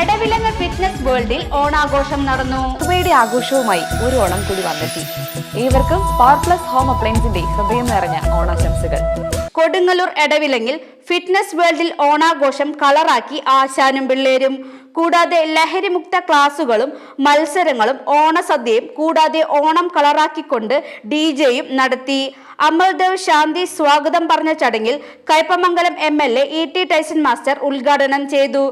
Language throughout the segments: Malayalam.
എടവിലങ്ങ് ഫിറ്റ്നസ് വേൾഡിൽ ഓണാഘോഷം നടന്നു. പുതുമയുടെ ആഘോഷവുമായി ഒരു ഓണം കൂടി വന്നെത്തി. ഏവർക്കും പവർ പ്ലസ് ഹോം അപ്ലയൻസിന്റെ ഹൃദയം നിറഞ്ഞ ഓണാശംസകൾ. കൊടുങ്ങല്ലൂർ എടവിലങ്ങിൽ ഫിറ്റ്നസ് വേൾഡിൽ ഓണാഘോഷം കളറാക്കി ആശാനും പിള്ളേരും. കൂടാതെ ലഹരിമുക്ത ക്ലാസുകളും മത്സരങ്ങളും ഓണസദ്യയും കൂടാതെ ഓണം കളറാക്കിക്കൊണ്ട് ഡി ജെയും നടത്തി. അമൽദേവ് ശാന്തി സ്വാഗതം പറഞ്ഞ ചടങ്ങിൽ Kaipamangalam M L A E T Tyson master ഉദ്ഘാടനം ചെയ്തു.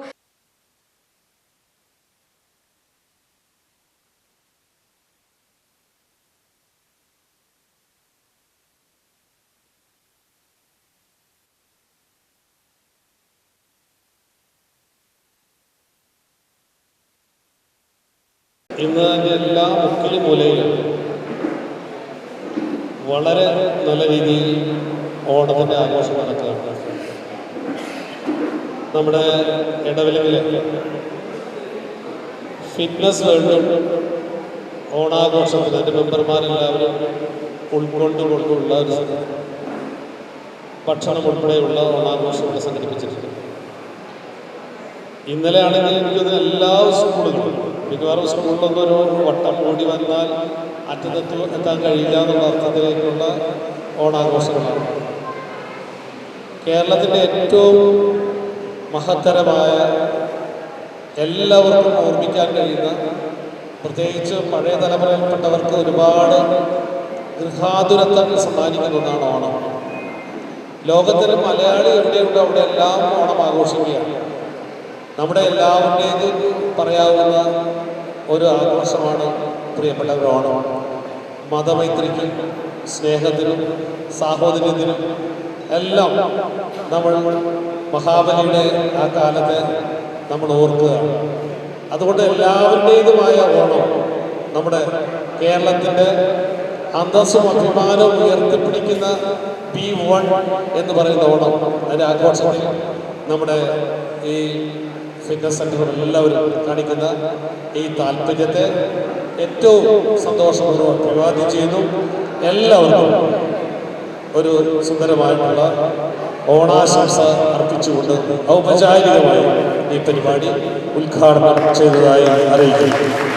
ഇന്ന് തന്നെ എല്ലാ മുക്കിലും മൂലയിലും വളരെ നല്ല രീതിയിൽ ഓണത്തിന്റെ ആഘോഷം നടക്കുകയാണ്. നമ്മുടെ ഇടവിലങ്ങിലെ ഫിറ്റ്നസ് വേണ്ടും ഓണാഘോഷത്തിൽ അതിന്റെ മെമ്പർമാരെല്ലാവരും ഉൾക്കൊണ്ടുകൊണ്ടുള്ള ഒരു ഭക്ഷണം ഉൾപ്പെടെയുള്ള ഓണാഘോഷം ഇവിടെ സംഘടിപ്പിച്ചിട്ടുണ്ട്. ഇന്നലെ ആണെങ്കിൽ എനിക്കത് എല്ലാ സ്കൂളുകളും മിക്കവാറും സ്കൂളിലൊന്നും ഒരു വട്ടം കൂടി വന്നാൽ അറ്റത്തെത്തു എത്താൻ കഴിയില്ല എന്നുള്ള അർത്ഥത്തിലേക്കുള്ള ഓണാഘോഷങ്ങളാണ്. കേരളത്തിന്റെ ഏറ്റവും മഹത്തരമായ എല്ലാവർക്കും ഓർമ്മിക്കാൻ കഴിയുന്ന പ്രത്യേകിച്ച് പഴയ തലമുറയിൽപ്പെട്ടവർക്ക് ഒരുപാട് ഗൃഹാതുരത്വങ്ങൾ സമ്മാനിക്കുന്ന ഒന്നാണ് ഓണം. ലോകത്തിലെ മലയാളി എവിടെയുണ്ടോ അവിടെ എല്ലാം ഓണം ആഘോഷിക്കുകയാണ്. നമ്മുടെ എല്ലാവരുടേത് പറയാവുന്ന ഒരു ആഘോഷമാണ് പ്രിയപ്പെട്ടവർ ഓണം മതമൈത്രിക്കും സ്നേഹത്തിനും സാഹോദര്യത്തിനും എല്ലാം നമ്മൾ മഹാബലിയുടെ ആ കാലത്തെ നമ്മൾ ഓർക്കുകയാണ് അതുകൊണ്ട് എല്ലാവരുടേതുമായ ഓണം നമ്മുടെ കേരളത്തിന്റെ അന്തസ്സും അഭിമാനവും ഉയർത്തിപ്പിടിക്കുന്ന പി വൺ എന്ന് പറയുന്ന ഓണം അതിന്റെ ആഘോഷത്തിൽ നമ്മുടെ ഈ ഫിറ്റ്നസ് സെന്ററും എല്ലാവരും കാണിക്കുന്ന ഈ താല്പര്യത്തെ ഏറ്റവും സന്തോഷപൂർവം അഭിവാദ്യം ചെയ്യുന്നു എല്ലാവർക്കും ഒരു സുന്ദരമായിട്ടുള്ള ഓണാശംസ അർപ്പിച്ചുകൊണ്ട് ഔപചാരികമായി ഈ പരിപാടി ഉദ്ഘാടനം ചെയ്തതായി അറിയിക്കുന്നു.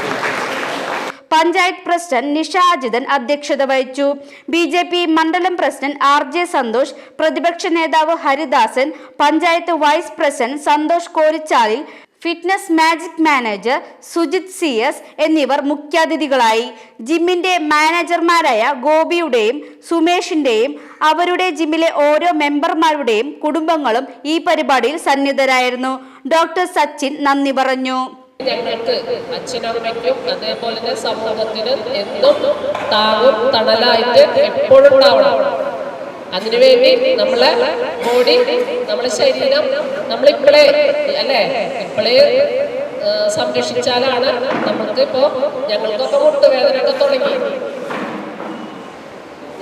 പഞ്ചായത്ത് പ്രസിഡന്റ് നിഷ അജിതൻ അധ്യക്ഷത വഹിച്ചു. ബി ജെ പി മണ്ഡലം പ്രസിഡന്റ് ആർ ജെ സന്തോഷ് പ്രതിപക്ഷ നേതാവ് Haridasan panchayat vice president Santhosh കോരിച്ചാലിൽ fitness magic manager Sujith C S എന്നിവർ മുഖ്യാതിഥികളായി. ജിമ്മിന്റെ മാനേജർമാരായ ഗോപിയുടെയും സുമേഷിന്റെയും അവരുടെ ജിമ്മിലെ ഓരോ മെമ്പർമാരുടെയും കുടുംബങ്ങളും ഈ പരിപാടിയിൽ സന്നിധരായിരുന്നു ഡോക്ടർ സച്ചിൻ നന്ദി പറഞ്ഞു. ഞങ്ങൾക്ക് അച്ഛനമ്മയ്ക്കും അതേപോലെ തന്നെ സമൂഹത്തിന് എന്നും താങ്ങും തണലായിട്ട് എപ്പോഴും ഉണ്ടാവണം അതിനുവേണ്ടി നമ്മളെ ബോഡി നമ്മളെ ശരീരം നമ്മളിപ്പോഴേ അല്ലേ? ഇപ്പോഴേ സംരക്ഷിച്ചാലാണ് നമുക്ക് ഇപ്പോ ഞങ്ങൾക്കൊക്കെ മുട്ടുവേദന ഒക്കെ തുടങ്ങി.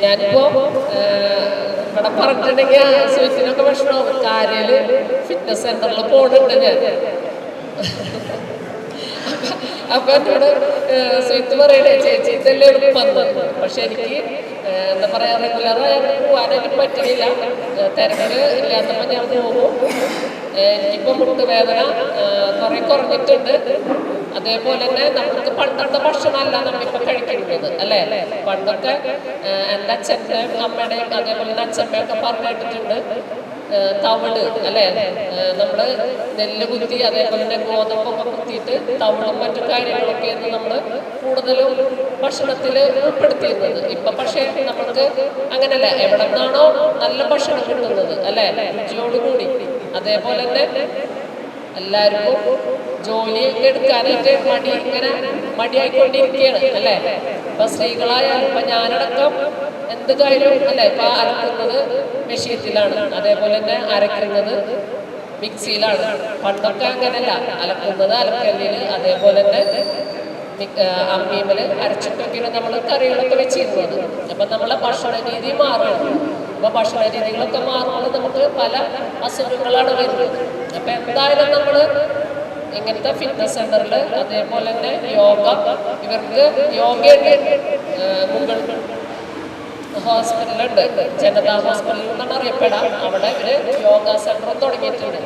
ഞാനിപ്പോ ഇവിടെ പറഞ്ഞിട്ടുണ്ടെങ്കിൽ സ്വീറ്റിനൊക്കെ ഭക്ഷണം കാര്യം ഫിറ്റ്നസ് സെന്ററിൽ പോണുണ്ട് ഞാൻ. അപ്പൊ എന്നോട് പറയണേ ചേച്ചി ഇതല്ലേ എളുപ്പം പക്ഷെ എനിക്ക് എന്താ പറയാ റെഗുലറായിട്ട് പോകാനായിട്ട് പറ്റുന്നില്ല തിരക്കിൽ ഇല്ലാത്തപ്പോൾ ഞാൻ പോകും. എനിക്കിപ്പോൾ മുട്ടുവേദന കുറെ കുറഞ്ഞിട്ടുണ്ട്. അതേപോലെ തന്നെ നമുക്ക് പണ്ടത്തെ ഭക്ഷണമല്ല നമ്മളിപ്പോൾ കഴിക്കുന്നത് അല്ലേ? പണ്ടൊക്കെ എന്റെ അച്ഛന്റെയും അമ്മയുടെയും അതേപോലെ തന്നെ അച്ഛമ്മയൊക്കെ പറഞ്ഞിട്ടുണ്ട് തവിട് അല്ലേ? നമ്മൾ നെല്ല് കുത്തി അതേപോലെ തന്നെ ഗോതമ്പൊക്കെ കുത്തിയിട്ട് തവളും മറ്റു കാര്യങ്ങളൊക്കെയാണ് നമ്മൾ കൂടുതലും ഭക്ഷണത്തിൽ ഉൾപ്പെടുത്തിയിരുന്നത്. ഇപ്പം പക്ഷേ നമുക്ക് അങ്ങനല്ല. എവിടെ നിന്നാണോ നല്ല ഭക്ഷണം കിട്ടുന്നത് അല്ലേ? രുചിയോടുകൂടി അതേപോലെ തന്നെ എല്ലാവർക്കും ജോലി എടുക്കാനായിട്ട് മടി ഇങ്ങനെ മടിയായിക്കൊണ്ടിരിക്കുകയാണ് അല്ലേ? ഇപ്പൊ സ്ത്രീകളായാലും ഇപ്പൊ ഞാനടക്കം എന്ത് കാര്യവും അല്ലേ? ഇപ്പൊ അരക്കുന്നത് മെഷീനത്തിലാണ് അതേപോലെ തന്നെ അരക്കുന്നത് മിക്സിയിലാണ്. പണ്ടൊക്കെ അങ്ങനെയല്ല. അലക്കുന്നത് അലക്കല്ലിൽ അതേപോലെ തന്നെ അമ്മീമൽ അരച്ചിട്ടൊക്കെയാണ് നമ്മൾ കറികളൊക്കെ വെച്ചിരുന്നത്. അപ്പം നമ്മളെ ഭക്ഷണ രീതി മാറുകയാണ്. അപ്പോൾ ഭക്ഷണ രീതികളൊക്കെ മാറുമ്പോൾ നമുക്ക് പല അസുഖങ്ങളാണ് വരുന്നത്. അപ്പം എന്തായാലും നമ്മൾ ഇങ്ങനത്തെ ഫിറ്റ്നസ് സെന്ററിൽ അതേപോലെ തന്നെ യോഗ ഇവർക്ക് യോഗയുടെ മുകൾ ഹോസ്പിറ്റലുണ്ട് ജനതാ ഹോസ്പിറ്റൽ എന്നാണ് അറിയപ്പെടാം അവിടെ ഇവർ യോഗ സെന്റർ തുടങ്ങിയിട്ടുണ്ട്.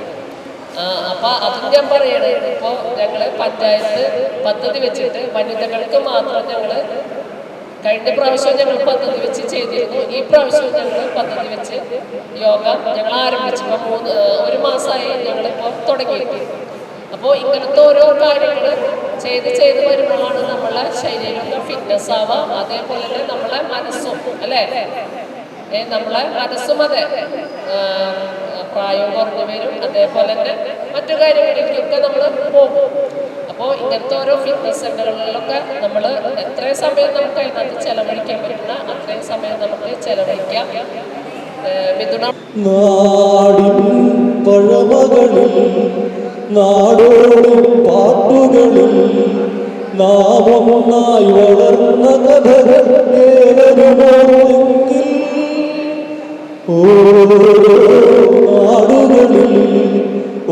അപ്പൊ അതും ഞാൻ പറയണേ. ഇപ്പോ ഞങ്ങൾ പഞ്ചായത്ത് പദ്ധതി വെച്ചിട്ട് വനിതകൾക്ക് മാത്രം ഞങ്ങൾ കഴിഞ്ഞ പ്രാവശ്യം ഞങ്ങൾ പദ്ധതി വെച്ച് ചെയ്തിരുന്നു. ഈ പ്രാവശ്യം ഞങ്ങൾ പദ്ധതി വെച്ച് യോഗ ഞങ്ങൾ ആരംഭിച്ചു. ഇപ്പൊ മൂന്ന് ഒരു മാസമായി ഞങ്ങളിപ്പോൾ തുടങ്ങിയിട്ട് അപ്പോൾ ഇങ്ങനത്തെ ഓരോ കാര്യങ്ങൾ ചെയ്ത് ചെയ്ത് വരുമ്പോഴാണ് നമ്മളെ ശരീരമൊക്കെ ഫിറ്റ്നസ് ആവാം. അതേപോലെ തന്നെ നമ്മളെ മനസ്സും അല്ലേ? നമ്മളെ മനസ്സും അതെ. പ്രായം കുറഞ്ഞു വരും അതേപോലെ തന്നെ മറ്റു കാര്യങ്ങളിലേക്കൊക്കെ നമ്മൾ പോകും. അപ്പോൾ ഇങ്ങനത്തെ ഓരോ ഫിറ്റ്നസ് സെന്ററുകളിലൊക്കെ നമ്മൾ എത്രയും സമയം നമുക്ക് അതിനകത്ത് ചെലവഴിക്കാൻ പറ്റുന്ന അത്രയും സമയം നമുക്ക് ചെലവഴിക്കാം. മിഥുന. പഴമകളിൽ നാടോടി പാട്ടുകളിൽ നാമൊന്നായി വളർന്ന കഥകൾ ഏവരുമോർന്നെങ്കിൽ ഓരോ നാടുകളിൽ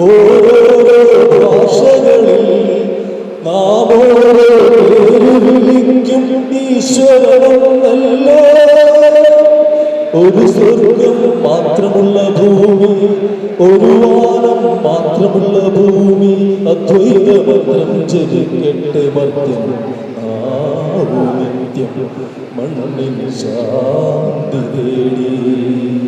ഓരോ ഭാഷകളിൽ നാം ഓരോ പേര് വിളിക്കും ഈശ്വരനല്ലേ ഒരു സ്വർഗം മാത്രമുള്ള ഭൂമി ഒരു മാത്രമുള്ള ഭൂമി അദ്വൈത മന്ത്രം ചെരുക്കെട്ട് മർദ്ദം ആ നിത്യം മണ്ണിൽ ശാന്തി തേടി.